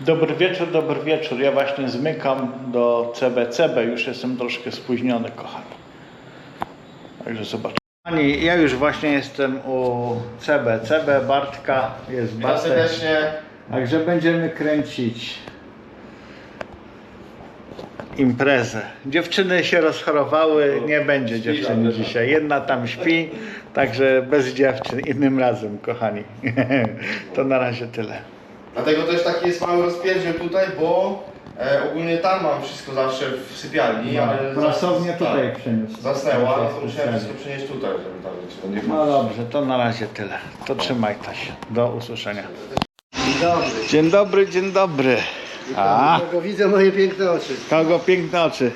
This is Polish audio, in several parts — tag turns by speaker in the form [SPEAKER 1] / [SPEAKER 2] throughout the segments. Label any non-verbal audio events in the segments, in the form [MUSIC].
[SPEAKER 1] Dobry wieczór, dobry wieczór. Ja właśnie zmykam do CBCB. Już jestem troszkę spóźniony, kochani. Także zobaczmy. Kochani, ja już właśnie jestem u CBCB. Bartka jest Bartek.
[SPEAKER 2] serdecznie.
[SPEAKER 1] Także będziemy kręcić imprezę. Dziewczyny się rozchorowały, nie będzie dziewczyny dzisiaj. Jedna tam śpi, także bez dziewczyn innym razem, kochani. [LAUGHS] To na razie tyle.
[SPEAKER 2] Dlatego też taki jest mały rozpierdziel tutaj, bo e, ogólnie tam mam wszystko zawsze w sypialni, ale
[SPEAKER 1] No, Prasownię
[SPEAKER 2] zas-
[SPEAKER 1] tutaj
[SPEAKER 2] tak,
[SPEAKER 1] przeniósł.
[SPEAKER 2] zasnęła, no to musiałem wszystko przenieść tutaj, żeby tam wiecie, to nie
[SPEAKER 1] No dobrze, to na razie tyle. To trzymajcie się. Do usłyszenia.
[SPEAKER 3] Dzień dobry.
[SPEAKER 1] Dzień dobry, dzień dobry. A,
[SPEAKER 3] Kogo widzę moje piękne oczy.
[SPEAKER 1] kogo piękne oczy.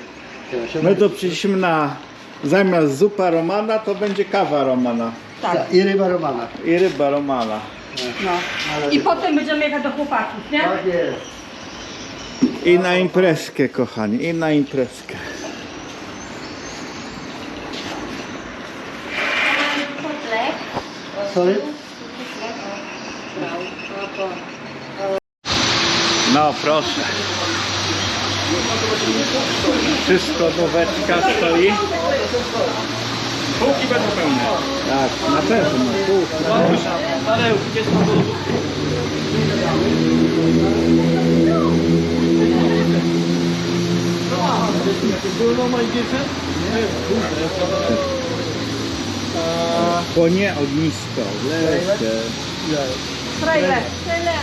[SPEAKER 1] My tu przyszliśmy na zamiast zupa romana, to będzie kawa romana
[SPEAKER 3] Tak. I ryba romana.
[SPEAKER 1] i ryba romana.
[SPEAKER 4] No. I potem będziemy jechać do chłopaków, nie?
[SPEAKER 3] Tak jest.
[SPEAKER 1] I na imprezkę, kochani, i na imprezkę.
[SPEAKER 3] Sorry?
[SPEAKER 1] No proszę. Wszystko noweczka stoi. Półki będą pełne. Tak, na pewno. Półki. Płonie ognisko, lecę.
[SPEAKER 4] Trailer. Tyle.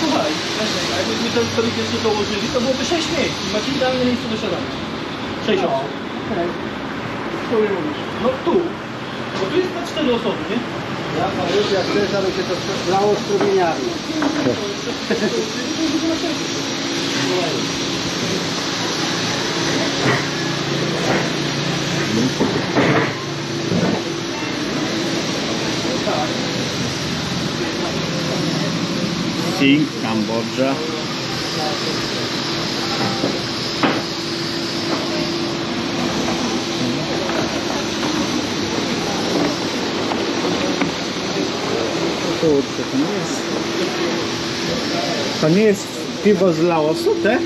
[SPEAKER 5] Słuchaj, Leszek, a jakbyśmy ten stolik jeszcze dołożyli, to byłoby 6 miejsc. Macie idealne miejsce do siadania. 6 osób. Co mi mówisz? No tu. Bo tu jest na 4 osoby, nie?
[SPEAKER 3] Ja już jak chcesz, aby się to lało strumieniami.
[SPEAKER 1] Sing, Kambodża. Kurczę, to nie jest... To nie jest piwo z Laosu, te?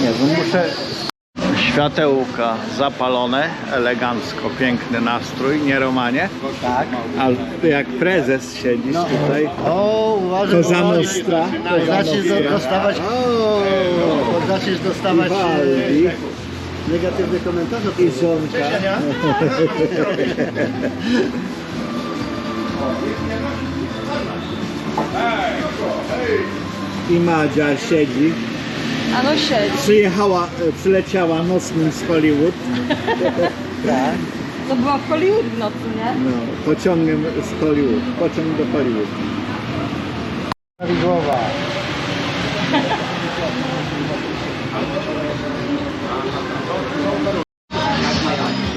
[SPEAKER 1] Nie wiem, muszę... Światełka zapalone, elegancko, piękny nastrój, nie Romanie?
[SPEAKER 3] Tak.
[SPEAKER 1] A jak prezes siedzisz tutaj,
[SPEAKER 3] O, uważaj,
[SPEAKER 1] Cosa
[SPEAKER 3] bo
[SPEAKER 1] Nostra.
[SPEAKER 3] Jak zaczniesz do- dostawać, jak zaczniesz dostawać e,
[SPEAKER 1] Waldi
[SPEAKER 3] negatywne komentarze,
[SPEAKER 1] i żonka. I Madzia siedzi.
[SPEAKER 4] A no siedź.
[SPEAKER 1] Przyjechała, e, przyleciała nocnym z Hollywood.
[SPEAKER 4] To była w Hollywood w nocy, nie?
[SPEAKER 1] No, pociągiem z Hollywood. Pociąg do Hollywood.
[SPEAKER 3] prawidłowa.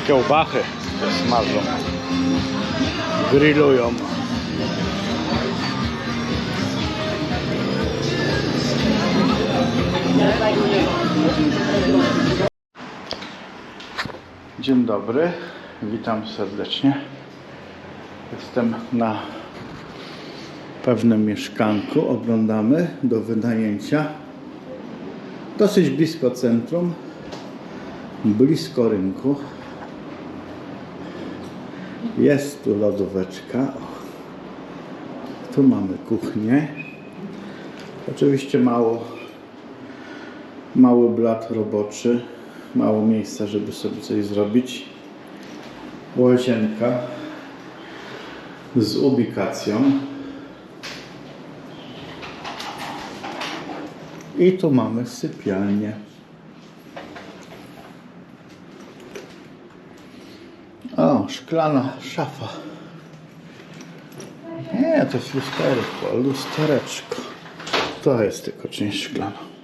[SPEAKER 1] Kiełbachy smażą. Grillują. Dzień dobry, witam serdecznie. Jestem na pewnym mieszkanku, oglądamy do wynajęcia. Dosyć blisko centrum, blisko rynku. Jest tu lodóweczka. Tu mamy kuchnię. Oczywiście mało, mały blat roboczy. Mało miejsca, żeby sobie coś zrobić. Łazienka z ubikacją. I tu mamy sypialnię. O, szklana szafa. Nie, to jest lusterko, lustereczko. To jest tylko część szklana.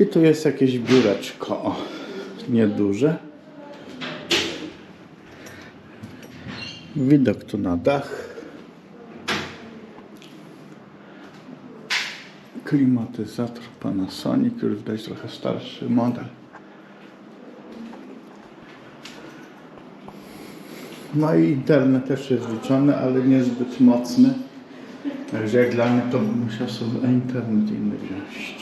[SPEAKER 1] I tu jest jakieś biureczko, o, nieduże. Widok tu na dach. Klimatyzator Panasonic, który widać trochę starszy model. No i internet też jest wliczony, ale niezbyt mocny. Także jak dla mnie to bym musiał sobie internet inny wziąć.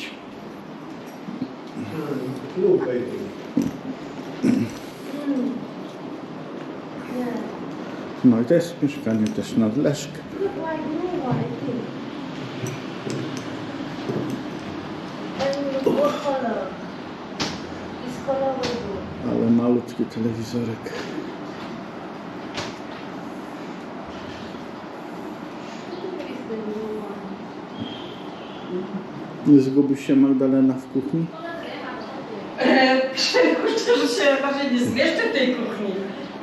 [SPEAKER 1] No i to jest mieszkanie też nad Leszkę. Ale malutki telewizorek. Nie zgubisz się Magdalena w kuchni?
[SPEAKER 4] Kurczę, że się raczej nie zmieszczę w tej kuchni.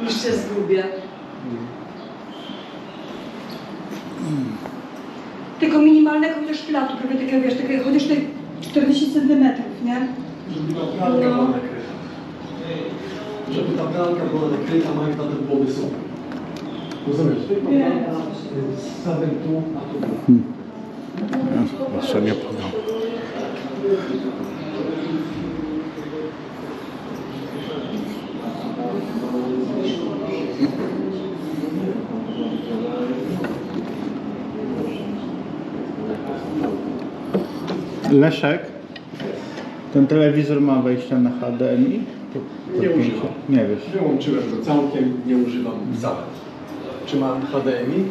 [SPEAKER 4] Już się zgubię. Tylko minimalnego chociaż platu, prawie takiego, wiesz, takiego chociaż tych 40 centymetrów, nie?
[SPEAKER 5] Żeby ta pralka
[SPEAKER 4] No.
[SPEAKER 5] była nakryta. Żeby ta pralka była nakryta, Magda, to byłoby super. Rozumiesz? Tylko pralka z sadem tu, a tu.
[SPEAKER 1] Ja jeszcze nie powiem. Leszek, ten telewizor ma wejście na HDMI?
[SPEAKER 5] Nie używam.
[SPEAKER 1] Nie wiesz.
[SPEAKER 5] Wyłączyłem go całkiem, nie używam wcale. Czy mam HDMI?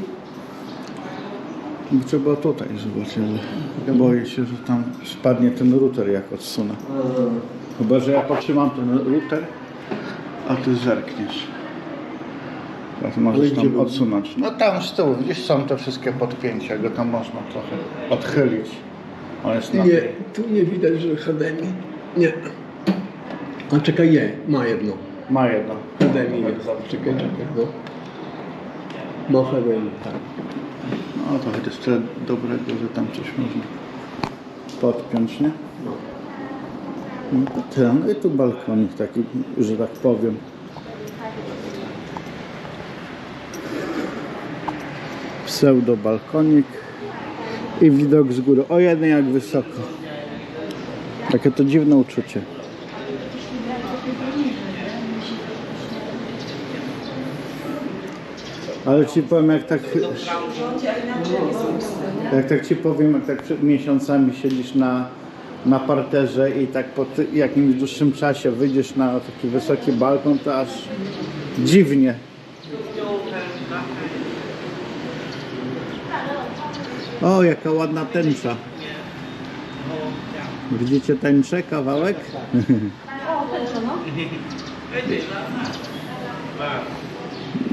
[SPEAKER 1] Trzeba tutaj zobaczyć, ale boję się, że tam spadnie ten router jak odsunę. Chyba, że ja potrzymam ten router, a ty zerkniesz. Tak, możesz tam odsunąć. No tam z tyłu, gdzieś są te wszystkie podpięcia, go tam można trochę odchylić. On jest na
[SPEAKER 5] Nie, tu nie widać, że HDMI. Nie. A czekaj, je, ma jedno.
[SPEAKER 1] Ma jedno.
[SPEAKER 5] HDMI jest. Czekaj, czekaj, no. Ma HDMI, tak.
[SPEAKER 1] No to jest tyle dobrego, że tam coś można podpiąć, nie?
[SPEAKER 5] No.
[SPEAKER 1] No to tyle. No i tu balkonik taki, że tak powiem. Pseudo balkonik i widok z góry. O jeden jak wysoko. Takie to dziwne uczucie. Ale ci powiem, jak tak, jak tak ci powiem, jak tak przed miesiącami siedzisz na, na parterze i tak po jakimś dłuższym czasie wyjdziesz na taki wysoki balkon, to aż dziwnie. O, jaka ładna tęcza. Widzicie tęczę, kawałek?
[SPEAKER 4] O, tęcza, no.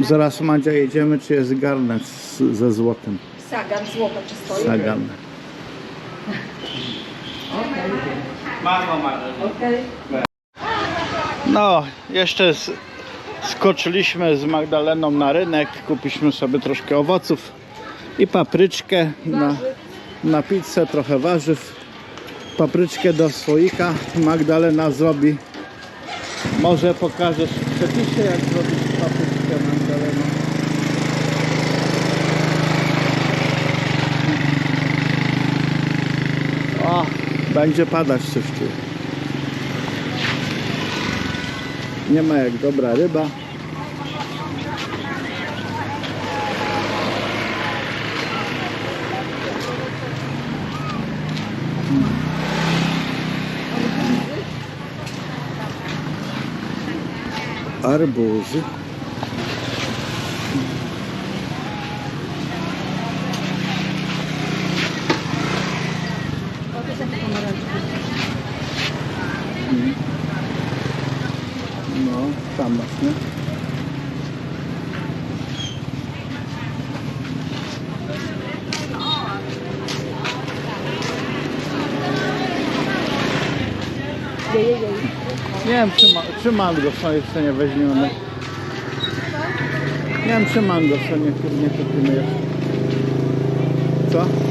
[SPEAKER 1] Zaraz Madzia jedziemy, czy jest garnet z, ze złotem.
[SPEAKER 4] Sagan złota czy stoi?
[SPEAKER 1] Sagan. No, jeszcze s- skoczyliśmy z Magdaleną na rynek, kupiliśmy sobie troszkę owoców i papryczkę na, na pizzę, trochę warzyw. Papryczkę do słoika Magdalena zrobi. Może pokażesz w przepisie, jak zrobić papryczkę Magdalena. O, będzie padać tu. Nie ma jak dobra ryba. 阿拉伯式。嗯。哦，三把呢？对对对。你看不是吗？Czy, ma, czy mango są jeszcze nie weźmiemy. Nie wiem, czy mango są nie, nie kupimy jeszcze. Co?